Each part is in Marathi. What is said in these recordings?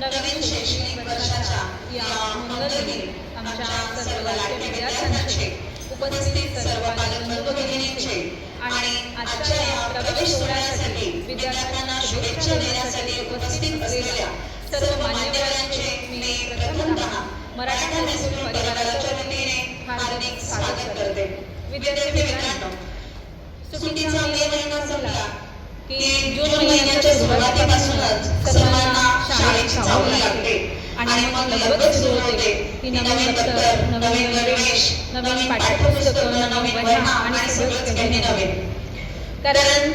नवीन शैक्षणिक वर्षाच्या या मंगलदिनी आमच्या सर्व लाडक्या विद्यार्थ्यांचे उपस्थित सर्व पालक भगिनींचे आणि आजच्या या प्रवेश सोहळ्यासाठी विद्यार्थ्यांना शुभेच्छा देण्यासाठी उपस्थित असलेल्या सर्व मान्यवरांचे मी प्रथमतः मराठा हायस्कूल परिवाराच्या वतीने हार्दिक स्वागत करते. विद्यार्थी मित्रांनो सुट्टीचा मे महिना संपला की जून महिन्याच्या सुरुवातीपासूनच सर्वांना शाळेची चाहूल लागते आणि मग लगबग सुरू होते. की नवीन दप्तर नवीन गणवेश नवीन पाठ्यपुस्तकं नवीन वह्या आणि सगळंच काही नवे. कारण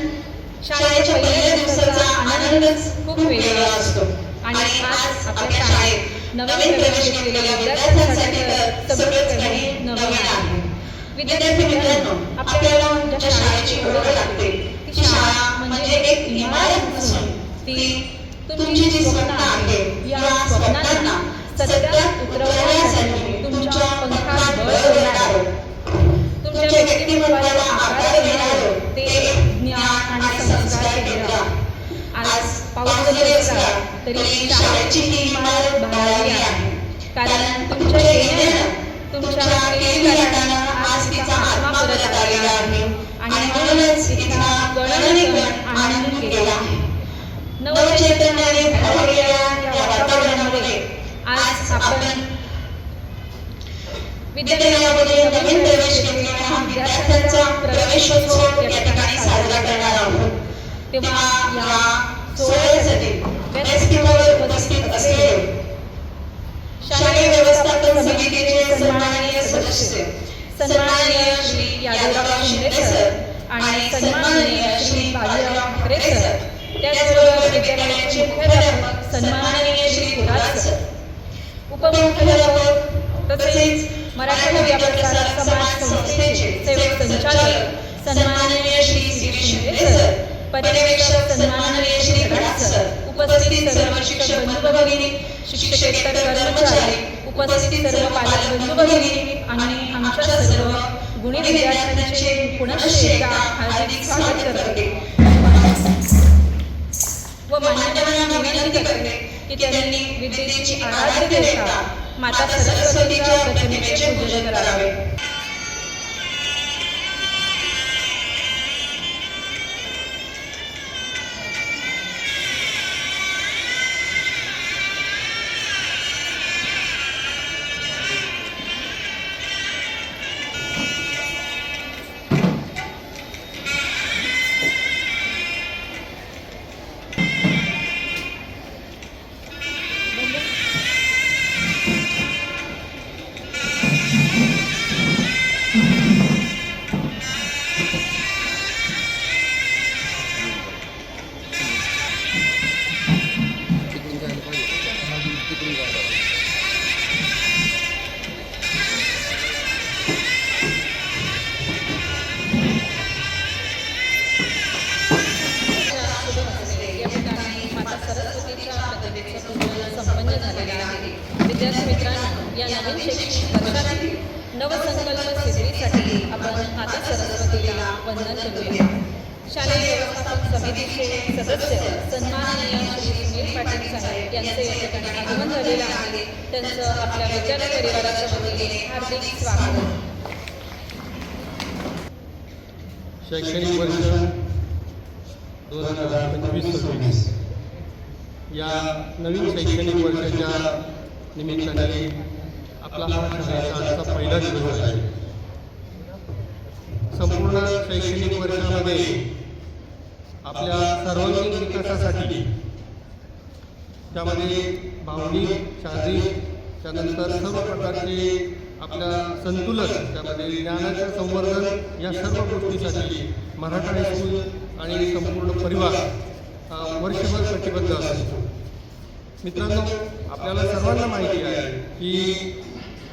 शाळेच्या पहिल्या दिवसाचा आनंदच खूप वेगळा असतो. आणि आज आपल्या शाळेत नवीन प्रवेश केलेल्या विद्यार्थ्यांसाठी तर सगळंच काही नवीन आहे. विद्यार्थी मित्रांनो आपल्याला ज्या शाळेची ओळख लागते. ती शाळा म्हणजे एक इमारत नसून ती तुमची जी स्वप्न आहे या स्वप्नांना सत्यात उतरवण्यासाठी तुमच्या पंखात बळ देणार तुमच्या व्यक्तिमत्वाला आकार देणार ते ज्ञान आणि संस्कार केंद्र आज पाऊस जरी असला तरी शाळेची ही इमारत भारावली आहे. कारण तुमच्या येण्यानं तुमच्या केलेल्या आज तिचा आत्मा परत आलेला आहे. आणि म्हणूनच तिचा गणनेगण आनंद केला आहे. नवचैतन्याने भरलेल्या या वातावरणामध्ये आज आपण विद्यालयामध्ये नवीन प्रवेश विद्यार्थ्यांचा प्रवेशोत्सव या ठिकाणी साजरा करणार आहोत. तेव्हा या सोहळ्यासाठी व्यासपीठावर उपस्थित असलेले शालेय व्यवस्थापन समितीचे सन्माननीय सदस्य सन्माननीय श्री यादवराव शिंदे सर आणि सन्माननीय श्री बाजीराव ठाकरे सर त्याचबरोबर विद्यालयाचे मुख्याध्यापक सन्माननीय श्री थोरात सर. उपमुख्याध्यापक तसेच मराठी समाज संस्थेचे सेवक संचालक सन्माननीय श्री श्री शिंदे सर. पर्यवेक्षक सन्माननीय श्री घाट सर. उपस्थित सर्व शिक्षक बंधू भगिनी शिक्षकेतर कर्मचारी उपस्थित सर्व पालक बंधू भगिनी आणि आमच्या सर्व गुणी विद्यार्थ्यांचे पुनश्च एकदा हार्दिक स्वागत करते. व मान्यवरांना विनंती करणे की त्यांनी विद्येची आराध्य देवता माता सरस्वतीच्या प्रतिमेचे पूजन करावे. वंदन करूया. शालेय व्यवस्थापन समितीचे सदस्य सन्माननीय श्री सुनील पाटील साहेब यांचं या ठिकाणी आगमन झालेलं आहे. त्यांचं आपल्या विद्यालय परिवाराच्या वतीने हार्दिक स्वागत. शैक्षणिक वर्ष दोन हजार पंचवीस सव्वीस. या नवीन शैक्षणिक वर्षाच्या निमित्ताने आपला हा शाळेचा आजचा पहिला दिवस आहे. संपूर्ण शैक्षणिक वर्षामध्ये आपल्या सर्वांगीण विकासासाठी त्यामध्ये भावनिक शारीरिक त्यानंतर सर्व प्रकारचे आपल्या संतुलन त्यामध्ये ज्ञानाचं संवर्धन या सर्व गोष्टीसाठी मराठा हायस्कूल आणि संपूर्ण परिवार वर्षभर कटिबद्ध असतो मित्रांनो आपल्याला सर्वांना माहिती आहे की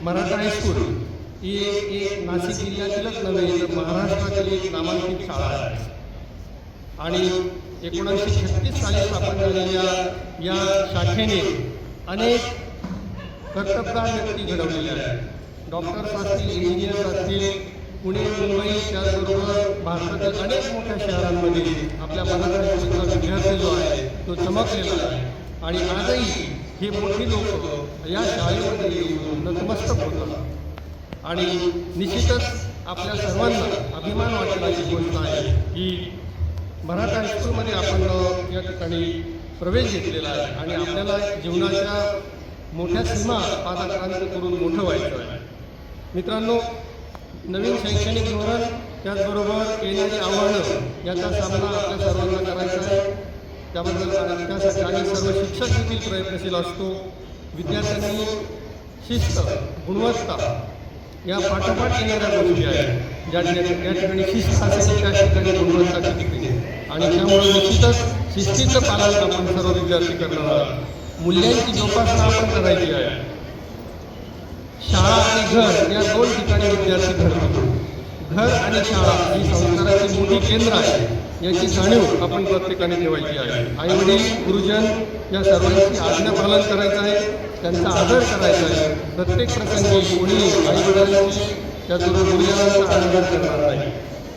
मराठा हायस्कूल ही एक नाशिक जिल्ह्यातीलच नव्हे तर महाराष्ट्रातील एक नामांकित शाळा आहे. आणि एकोणीसशे छत्तीस साली स्थापन झालेल्या या शाखेने अनेक कर्तबगार व्यक्ती घडवलेल्या आहेत. डॉक्टर्स असतील इंजिनियर्स असतील पुणे मुंबई त्याचबरोबर भारतातील अनेक मोठ्या शहरांमध्ये आपल्या महाराष्ट्राचा विद्यार्थी जो आहे तो चमकलेला आहे. आणि आजही हे मोठी लोक या शाळेमध्ये येऊन नतमस्तक होतात. आणि निश्चितच आपल्या सर्वांना अभिमान वाटण्याची गोष्ट आहे की मराठा हायस्कूलमध्ये आपण या ठिकाणी प्रवेश घेतलेला आहे आणि आपल्याला जीवनाच्या मोठ्या सीमा पादाक्रांत करून मोठं व्हायचं आहे. मित्रांनो नवीन शैक्षणिक धोरण त्याचबरोबर येणारी आव्हानं याचा सामना आपल्या सर्वांना करायचा आहे. त्याबद्दल आणि त्यासाठी आम्ही सर्व शिक्षक देखील प्रयत्नशील असतो. विद्यार्थ्यांनी शिस्त गुणवत्ता या पाठोपाठ येणाऱ्या गोष्टी आहेत ज्या ठिकाणी ठिकाणी शिस्त असेल त्या ठिकाणी गुणवत्ता टिकते आणि त्यामुळे निश्चितच शिस्तीचं पालन आपण सर्व विद्यार्थी करणार आहोत. मूल्यांची जोपासना आपण करायची आहे. शाळा आणि घर या दोन ठिकाणी विद्यार्थी घडतो घर आणि शाळा ही संस्काराची मोठी केंद्र आहे. याची जाणीव आपण प्रत्येकाने ठेवायची आहे. आई वडील गुरुजन या सर्वांची आज्ञा पालन करायचं आहे. त्यांचा आदर करायचा आहे. प्रत्येक प्रसंगी कोणी आई वडिलांची त्याचबरोबर गुरुजनांचा आदर करणार नाही.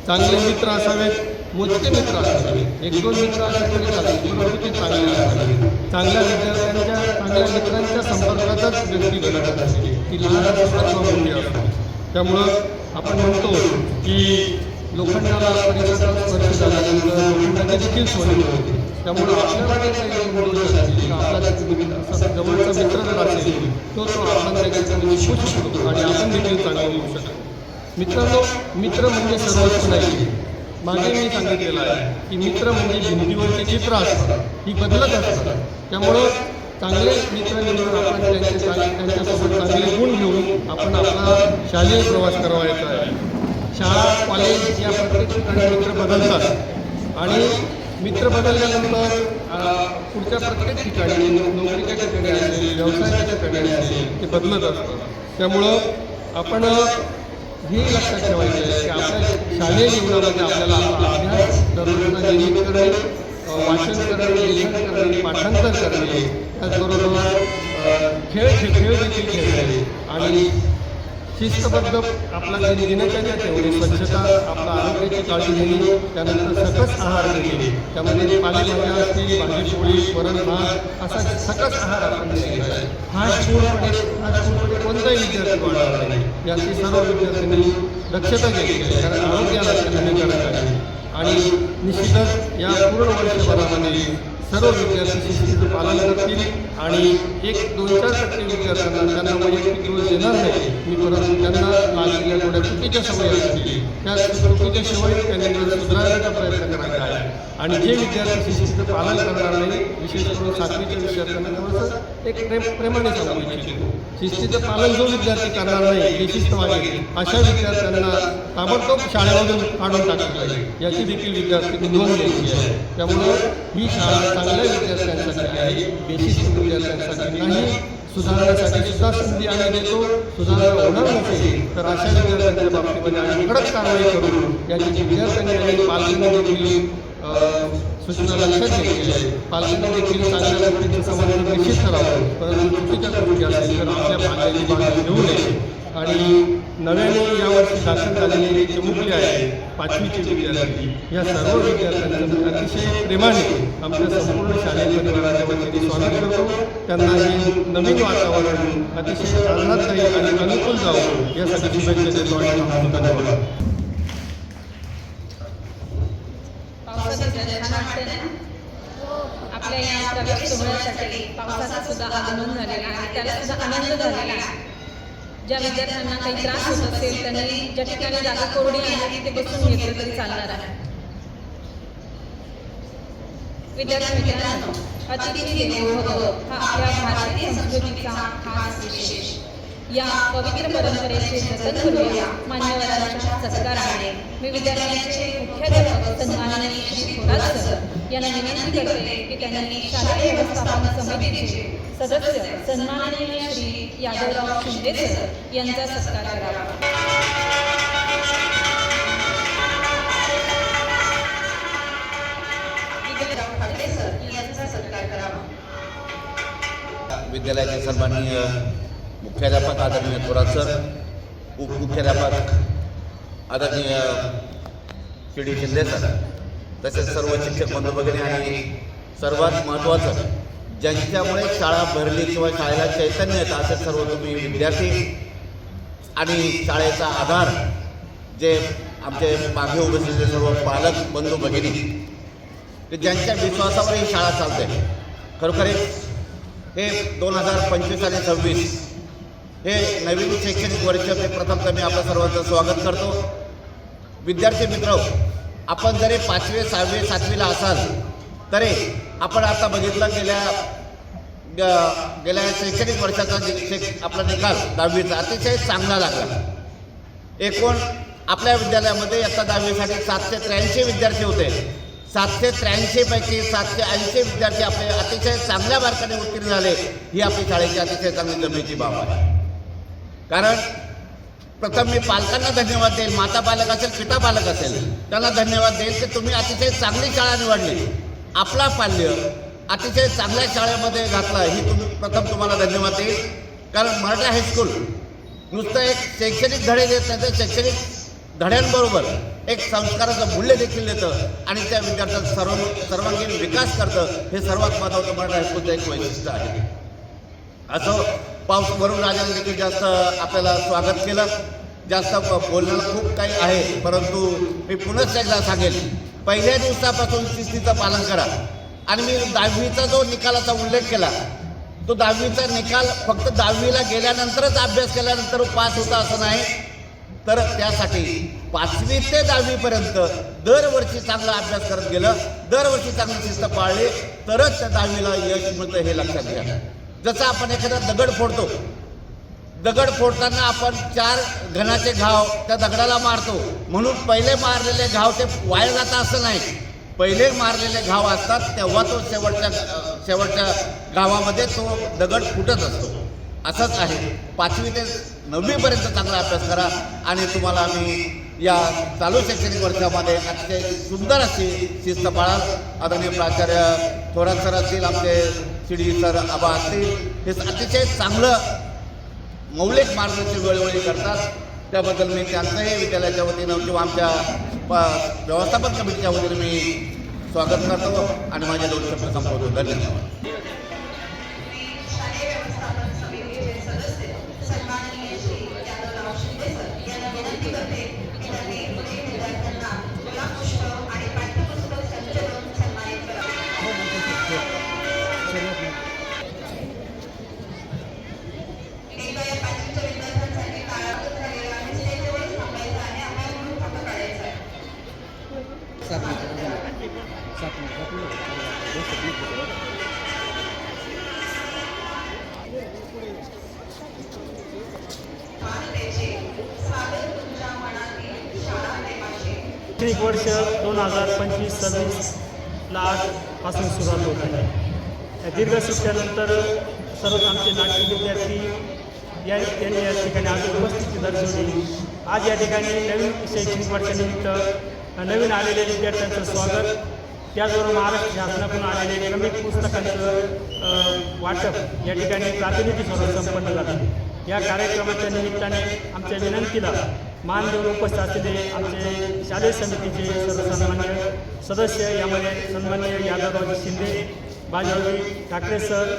चांगले मित्र असावेत मोजके मित्र असावेत. एक दोन मित्र असे तरी चालतील परंतु ते चांगले असावेत. चांगल्या विद्यार्थ्यांच्या चांगल्या मित्रांच्या संपर्कातच व्यक्ती घडत असते ती लहान असो मोठी त्यामुळं आपण म्हणतो की लोखंडाला परिसरात स्पर्श झाल्यानंतर लोखंडाची देखील सोने होते. त्यामुळं आपल्याला जवळचा मित्र जर असेल तो तो आपण त्याच्याकडे शिकू शकतो आणि आपण देखील चांगले होऊ शकतो. मित्रांनो मित्र म्हणजे सर्वस्व नाही मागे मी सांगितलेलं आहे की मित्र म्हणजे भिंतीवरची चित्र असतात. ही बदलत असतात. त्यामुळं चांगले मित्र निवडून आपण त्यांचे त्यांच्यासोबत चांगले गुण घेऊन आपण आपला शालेय प्रवास करावायचा आहे. शाळा कॉलेज या प्रत्येक ठिकाणी मित्र बदलतात आणि मित्र बदलल्यानंतर पुढच्या प्रत्येक ठिकाणी नोकरीच्या ठिकाणी असेल व्यवसायाच्या ठिकाणी असेल ते बदलत असतं. त्यामुळं आपण हे लक्षात ठेवायचं आहे की आपल्या शालेय जीवनामध्ये आपल्याला आपला अभ्यास नियमित करणे वाचन करणे लेखन करणे पाठांतर करणे त्याचबरोबर खेळ खेळ देखील खेळणे. आणि शिस्तबद्ध आपला जे दिनचर्या ठेवली स्वच्छता आपला आरोग्याची काळजी घेणे त्यानंतर सकस आहार घेणे त्यामध्ये पालेभाज्या असतील भाजीपोळी वरण भात असा सकस आहार आपण घ्यायचा आहे. फास्ट फूडमध्ये फास्ट फूडमध्ये कोणताही विद्यार्थी वाढणार नाही. याची सर्व विद्यार्थ्यांनी दक्षता घेतली आहे कारण आरोग्याला ते हानिकारक आहे आणि निश्चितच या पूर्ण वर्षभरामध्ये सर्व विद्यार्थी शिस्तीचं पालन करतील आणि एक दोन चार टक्के विद्यार्थ्यांना त्यांना वैयक्तिक दिवस देणार नाही. मी परंतु त्यांना लागलेल्या थोड्या चुकीच्या सवयी असतील. त्या चुकीच्या सवयी त्यांनी सुधारण्याचा प्रयत्न करायचा आहे. आणि जे विद्यार्थी शिस्तीचं पालन करणार नाही विशेष करून सातवीच्या विद्यार्थ्यांना थोडंसं एक प्रेम प्रेमाने सांगू इच्छितो. शिस्तीचं पालन जो विद्यार्थी करणार नाही विशिष्ट वागेल अशा विद्यार्थ्यांना ताबडतोब शाळेमधून काढून टाकलं पाहिजे याची देखील विद्यार्थी नोंद घ्यायची आहे. त्यामुळं ही शाळा चांगल्या विद्यार्थ्यांसाठी आहे बेसिक विद्यार्थ्यांसाठी नाही सुधारण्यासाठी सुद्धा संधी आम्ही देतो. सुधारणा होणार नसेल तर अशा विद्यार्थ्यांच्या बाबतीमध्ये आम्ही कडक कारवाई करू. याची विद्यार्थ्यांनी आणि पालकांनी देखील सूचना लक्षात घेतली आहे. पालकांनी देखील चांगल्या गोष्टींचं समाधान निश्चित करावं. परंतु चुकीच्या गोष्टी असतील तर आपल्या पाल्याची बाजू घेऊ नये. आणि नव्याने यावर्षी दाखल झालेले जे चिमुकले आहेत पाचवीचे विद्यार्थी या सर्व विद्यार्थ्यांचं अतिशय प्रेमाने आमच्या संपूर्ण शालेय परिवाराच्या वतीने स्वागत करतो. त्यांना हे नवीन वातावरण अतिशय आल्हाददायी आणि अनुकूल जावं यासाठी शुभेच्छा देतो आणि धन्यवाद. आपल्या या प्रवेश सोहळ्यासाठी पावसाचा सुद्धा आगमन झालेला आहे त्याला सुद्धा आनंद झालेला आहे. ज्या विद्यार्थ्यांना काही त्रास होत असेल त्यांनी ज्या ठिकाणी जागा कोरडी आहे तिथे बसून घेतलं तरी चालणार आहे. विद्यार्थी मित्रांनो अतिथी देवो भव हा आपल्या भारतीय संस्कृतीचा खास विशेष. या पवित्र परंपरेचे जतन करूया मान्यवरांच्या सत्काराने. मी विद्यालयाचे मुख्याध्यापक सन्माननीय श्री थोरात सर यांना विनंती करते की त्यांनी शालेय व्यवस्थापन समितीचे सदस्य सन्माननीय श्री यादवराव शिंदे सर यांचा सत्कार करावा. विद्यालयाचे सन्माननीय मुख्याध्यापक आदरणीय थोरात सर उपमुख्याध्यापक आदरणीय श्री शिंदे सर तसेच सर्व शिक्षक बंधू वगैरे आणि सर्वात महत्त्वाचं ज्यांच्यामुळे शाळा भरली किंवा शाळेला चैतन्य येतं असे सर्व तुम्ही विद्यार्थी आणि शाळेचा आधार जे आमचे मागे उभे सर्व पालक बंधू भगिनी ज्यांच्या विश्वासावर ही शाळा चालते. खरोखर हे दोन हजार पंचवीस आणि सव्वीस हे नवीन शैक्षणिक वर्ष मी प्रथमतः मी आपलं सर्वांचं स्वागत करतो. विद्यार्थी मित्र आपण जरी पाचवे सहावे सातवीला असाल तरी आपण आता बघितलं गेल्या ग- गेल्या शैक्षणिक वर्षाचा जे आपला निकाल दहावीचा अतिशय चांगला लागला. एकूण आपल्या विद्यालयामध्ये इयत्ता दहावीसाठी सातशे त्र्याऐंशी विद्यार्थी होते. सातशे त्र्याऐंशीपैकी सातशे ऐंशी विद्यार्थी आपले अतिशय चांगल्या मार्काने उत्तीर्ण झाले ही आपली शाळेची अतिशय चांगली जमिनीची बाब आहे. कारण प्रथम मी पालकांना धन्यवाद देईल माता पालक असेल पिता पालक असेल त्यांना धन्यवाद देईल की तुम्ही अतिशय चांगली शाळा निवडली. आपला पाल्य अतिशय चांगल्या शाळेमध्ये घातला ही तुम्ही प्रथम तुम्हाला धन्यवाद देईल कारण मराठा हायस्कूल नुसतं एक शैक्षणिक धडे देत नाही तर शैक्षणिक धड्यांबरोबर एक संस्काराचं मूल्य देखील देतं आणि त्या विद्यार्थ्यांचा सर्व सर्वांगीण विकास करतं हे सर्वात महत्त्वाचं मराठा हायस्कूलचं एक वैशिष्ट्य आहे. असं पाऊस वरून राजाने देखील जास्त आपल्याला स्वागत केलं. जास्त बोलणं खूप काही आहे परंतु मी पुनश्च एकदा सांगेल पहिल्या दिवसापासून शिस्तीचं पालन करा. आणि मी दहावीचा जो निकालाचा उल्लेख केला तो दहावीचा निकाल फक्त दहावीला गेल्यानंतरच अभ्यास केल्यानंतर पास होता असं नाही. तर त्यासाठी पाचवी ते दहावीपर्यंत दरवर्षी चांगला अभ्यास करत गेलं. दरवर्षी चांगली शिस्त पाळली. तरच त्या दहावीला यश मिळतं हे लक्षात घ्या. जसं आपण एखादा दगड फोडतो दगड फोडताना आपण चार घनाचे घाव त्या दगडाला मारतो. म्हणून पहिले मारलेले घाव ते वाया जातात असं नाही. पहिले मारलेले घाव असतात तेव्हा तो शेवटच्या शेवटच्या गावामध्ये तो दगड फुटत असतो. असंच आहे. पाचवी ते नववीपर्यंत चांगला अभ्यास करा आणि तुम्हाला आम्ही या चालू शैक्षणिक वर्षामध्ये अतिशय सुंदर अशी शिस्त पाळा आदरणीय प्राचार्य थोरात सर असतील आमचे शिडी सर आबा असतील. हे अतिशय चांगलं मौलिक मार्गदर्शन वेळोवेळी करतात. त्याबद्दल मी त्यांचंही विद्यालयाच्या वतीनं किंवा आमच्या प व्यवस्थापन कमिटीच्या वतीनं मी स्वागत करतो आणि माझे दोन शब्द संपवतो. धन्यवाद. हजार पंचवीस सव्वीसला आजपासून सुरुवात होत आहे. या दीर्घ सुट्ट्यानंतर सर्व आमचे नाटक विद्यार्थी या त्यांनी या ठिकाणी आज उपस्थिती दर्शवली आज या ठिकाणी नवीन शैक्षणिक वर्षानिमित्त नवीन आलेल्या विद्यार्थ्यांचं स्वागत. त्याचबरोबर महाराष्ट्र शासनाकडून आलेले क्रमिक पुस्तकांचं वाटप या ठिकाणी प्रातिनिधिक स्वरूप संपन्न झालं. या कार्यक्रमाच्या निमित्ताने आमच्या विनंतीला मानदेव उपस्थित असलेले आमचे शालेय समितीचे सर्वसामान्य सदस्य यामध्ये सन्मान्य यादवरावजी शिंदे बाजाराजी ठाकरे सर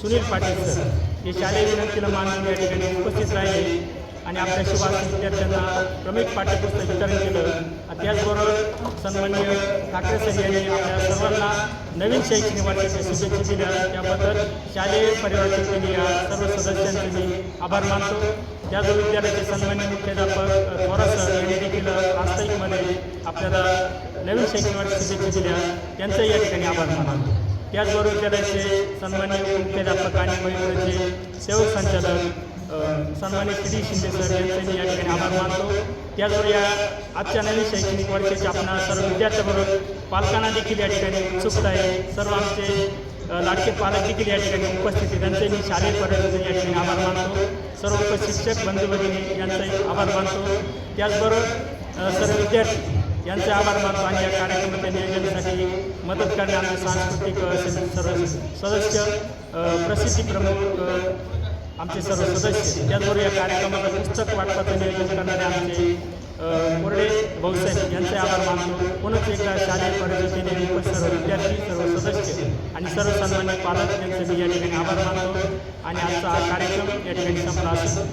सुनील पाटील सर हे शालेय विनंतीला मान या ठिकाणी उपस्थित राहिले आणि आपल्या शिवास विद्यार्थ्यांना प्रमुख पाठ्यपुस्तक वितरण केलं. त्याचबरोबर सन्मान्य ठाकरे सर यांनी आपल्या सर्वांना नवीन शैक्षणिक वर्षाच्या शुभेच्छा दिल्या. त्याबद्दल शालेय परिवाराच्या या सर्व सदस्यांचे मी आभार मानतो. त्याचबरोबर विद्यालयाचे सन्मान्य मुख्याध्यापक अ, थोरात सर यांनी देखील आस्थायिकमध्ये आपल्याला नवीन शैक्षणिक वर्षाच्या शुभेच्छा दिल्या. त्यांचाही या ठिकाणी आभार मानतो. त्याचबरोबर विद्यालयाचे सन्मान्य मुख्याध्यापक आणि महिलांचे सेवक संचालक सन्मानित श्री शिंदे सर यांचे या ठिकाणी आभार मानतो. त्याचबरोबर या आजच्या नवीन शैक्षणिक वर्षाचे आपण सर्व विद्यार्थ्याबरोबर पालकांना देखील या ठिकाणी उत्सुकता आहे. सर्व आमचे लाडके पालक देखील या ठिकाणी उपस्थित आहेत. त्यांचे मी शालेय पर्यटन या ठिकाणी आभार मानतो. सर्व उपस्थित बंधू भगिनी यांचाही आभार मानतो. त्याचबरोबर सर्व विद्यार्थी यांचे आभार मानतो आणि या कार्यक्रमाच्या नियोजनासाठी मदत करणे आमचे सांस्कृतिक सर्व सदस्य प्रसिद्धी प्रमुख आमचे सर्व सदस्य त्याचबरोबर या कार्यक्रमाचं पुस्तक वाटपाचं नियोजन करणारे आमचे मुरडे भाऊसाहेब यांचे आभार मानतो. पुन्हा एकदा शालेय परिषदेने सर्व विद्यार्थी सर्व सदस्य आणि सर्व सन्मान्य पालक यांचे मी या ठिकाणी आभार मानतो. आणि आजचा हा कार्यक्रम या ठिकाणी संपला असं